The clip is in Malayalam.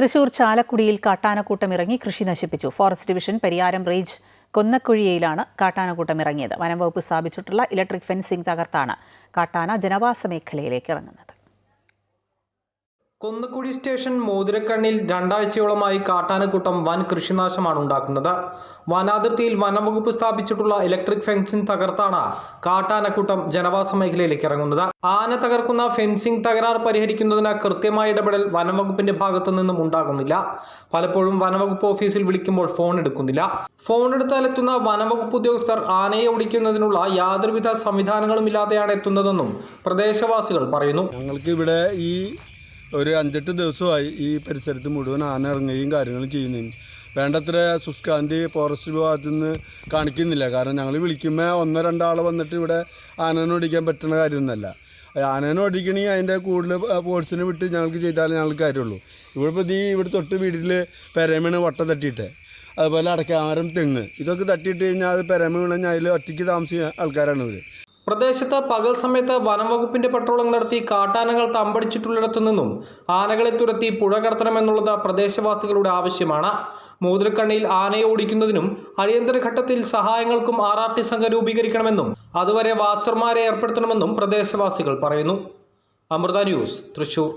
തൃശൂർ ചാലക്കുടിയിൽ കാട്ടാനക്കൂട്ടം ഇറങ്ങി കൃഷി നശിപ്പിച്ചു. ഫോറസ്റ്റ് ഡിവിഷൻ പരിയാരം റേഞ്ച് കൊന്നക്കുഴിയയിലാണ് കാട്ടാനക്കൂട്ടം ഇറങ്ങിയത്. വനംവകുപ്പ് സ്ഥാപിച്ചിട്ടുള്ള ഇലക്ട്രിക് ഫെൻസിംഗ് തകർത്താണ് കാട്ടാന ജനവാസ മേഖലയിലേക്ക് ഇറങ്ങുന്നത്. കൊന്നക്കുഴി സ്റ്റേഷൻ മോതിരക്കണ്ണിൽ രണ്ടാഴ്ചയോളമായി കാട്ടാനക്കൂട്ടം വൻ കൃഷിനാശമാണ് ഉണ്ടാക്കുന്നത്. വനാതിർത്തിയിൽ വനംവകുപ്പ് സ്ഥാപിച്ചിട്ടുള്ള ഇലക്ട്രിക് ഫെൻസിംഗ് തകർത്താണ് കാട്ടാനക്കൂട്ടം ജനവാസ മേഖലയിലേക്ക് ഇറങ്ങുന്നത്. ആന തകർക്കുന്ന ഫെൻസിംഗ് തകരാർ പരിഹരിക്കുന്നതിന് കൃത്യമായ ഇടപെടൽ വനംവകുപ്പിന്റെ ഭാഗത്തു നിന്നും ഉണ്ടാകുന്നില്ല. പലപ്പോഴും വനംവകുപ്പ് ഓഫീസിൽ വിളിക്കുമ്പോൾ ഫോൺ എടുക്കുന്നില്ല. ഫോൺ എടുത്താൽ എത്തുന്ന വനംവകുപ്പ് ഉദ്യോഗസ്ഥർ ആനയെ ഓടിക്കുന്നതിനുള്ള യാതൊരുവിധ സംവിധാനങ്ങളും ഇല്ലാതെയാണ് എത്തുന്നതെന്നും പ്രദേശവാസികൾ പറയുന്നു. ഞങ്ങൾക്ക് ഇവിടെ ഈ ഒരു അഞ്ചെട്ട് ദിവസമായി ഈ പരിസരത്ത് മുഴുവൻ ആന ഇറങ്ങുകയും കാര്യങ്ങളും ചെയ്യുന്നതിന് വേണ്ടത്ര സുസ്കാന്തി ഫോറസ്റ്റ് വിഭാഗത്തിൽ നിന്ന് കാണിക്കുന്നില്ല. കാരണം ഞങ്ങൾ വിളിക്കുമ്പോൾ ഒന്നോ രണ്ടാൾ വന്നിട്ട് ഇവിടെ ആനനെ ഓടിക്കാൻ പറ്റുന്ന കാര്യമൊന്നുമല്ല. ആനനെ ഓടിക്കണമെങ്കിൽ അതിന്റെ കൂടുതൽ ഫോഴ്സിനെ വിട്ട് ഞങ്ങൾക്ക് ചെയ്താലേ ഞങ്ങൾക്ക് കാര്യമുള്ളൂ. ഇവിടെ ഇപ്പോൾ ഈ ഇവിടെ തൊട്ട് വീട്ടിൽ പെരമീണ് വട്ട തട്ടിയിട്ട്. അതുപോലെ അടക്കാമരം തെങ്ങ്. ഇതൊക്കെ തട്ടിയിട്ട് കഴിഞ്ഞാൽ അത് പെരമ വീണ് കഴിഞ്ഞാൽ അതിൽ ഒറ്റയ്ക്ക് താമസിക്കുന്ന ആൾക്കാരാണ് ഇവർ പ്രദേശത്ത് പകൽ സമയത്ത് വനംവകുപ്പിന്റെ പട്രോളിംഗ് നടത്തി കാട്ടാനകൾ തമ്പടിച്ചിട്ടുള്ളിടത്തു നിന്നും ആനകളെ തുരത്തി പുഴ കടത്തണമെന്നുള്ളത് പ്രദേശവാസികളുടെ ആവശ്യമാണ്. മോതിരക്കണ്ണിയിൽ ആനയെ ഓടിക്കുന്നതിനും അടിയന്തര ഘട്ടത്തിൽ സഹായങ്ങൾക്കും ആർ ആർ ടി സംഘം രൂപീകരിക്കണമെന്നും അതുവരെ വാച്ചർമാരെ ഏർപ്പെടുത്തണമെന്നും പ്രദേശവാസികൾ പറയുന്നു. അമൃത ന്യൂസ് തൃശൂർ.